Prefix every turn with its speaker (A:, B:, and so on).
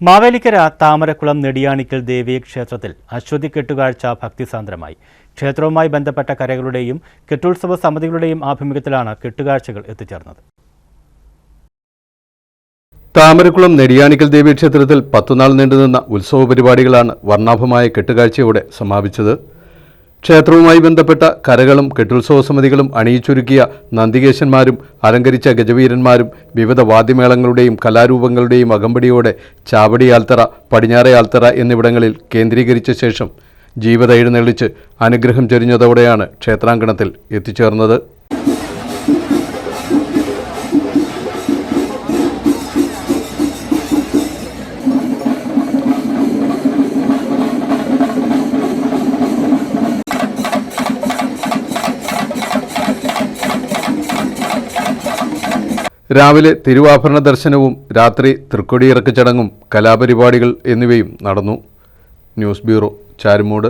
A: മാവേലിക്കര താമരക്കുളം നെടിയാണിക്കൽ ദേവീ ക്ഷേത്രത്തിൽ അശ്വതി കെട്ടുകാഴ്ച ഭക്തിസാന്ദ്രമായി. ക്ഷേത്രവുമായി ബന്ധപ്പെട്ട കരകളുടെയും കെട്ടുത്സവ സമിതികളുടെയും ആഭിമുഖ്യത്തിലാണ് കെട്ടുകാഴ്ചകൾ എത്തിച്ചേർന്നത്.
B: താമരക്കുളം നെടിയാണിക്കൽ ദേവീക്ഷേത്രത്തിൽ പത്തുനാൾ നീണ്ടുനിന്ന ഉത്സവ പരിപാടികളാണ് വർണാഭമായ കെട്ടുകാഴ്ചയോടെ സമാപിച്ചത്. ക്ഷേത്രവുമായി ബന്ധപ്പെട്ട കരകളും കെട്ടുത്സവ സമിതികളും അണിയിച്ചൊരുക്കിയ നന്ദികേശന്മാരും അലങ്കരിച്ച ഗജവീരന്മാരും വിവിധ വാദ്യമേളങ്ങളുടെയും കലാരൂപങ്ങളുടെയും അകമ്പടിയോടെ ചാവടി ആൽത്തറ പടിഞ്ഞാറെ ആൽത്തറ എന്നിവിടങ്ങളിൽ കേന്ദ്രീകരിച്ച ശേഷം ജീവിത എഴുന്നള്ളിച്ച് അനുഗ്രഹം ചൊരിഞ്ഞതോടെയാണ് ക്ഷേത്രാങ്കണത്തിൽ എത്തിച്ചേർന്നത്. രാവിലെ തിരുവാഭരണ ദർശനവും രാത്രി തൃക്കൊടിയിറക്ക് ചടങ്ങും കലാപരിപാടികൾ എന്നിവയും നടന്നു. News bureau Charumood.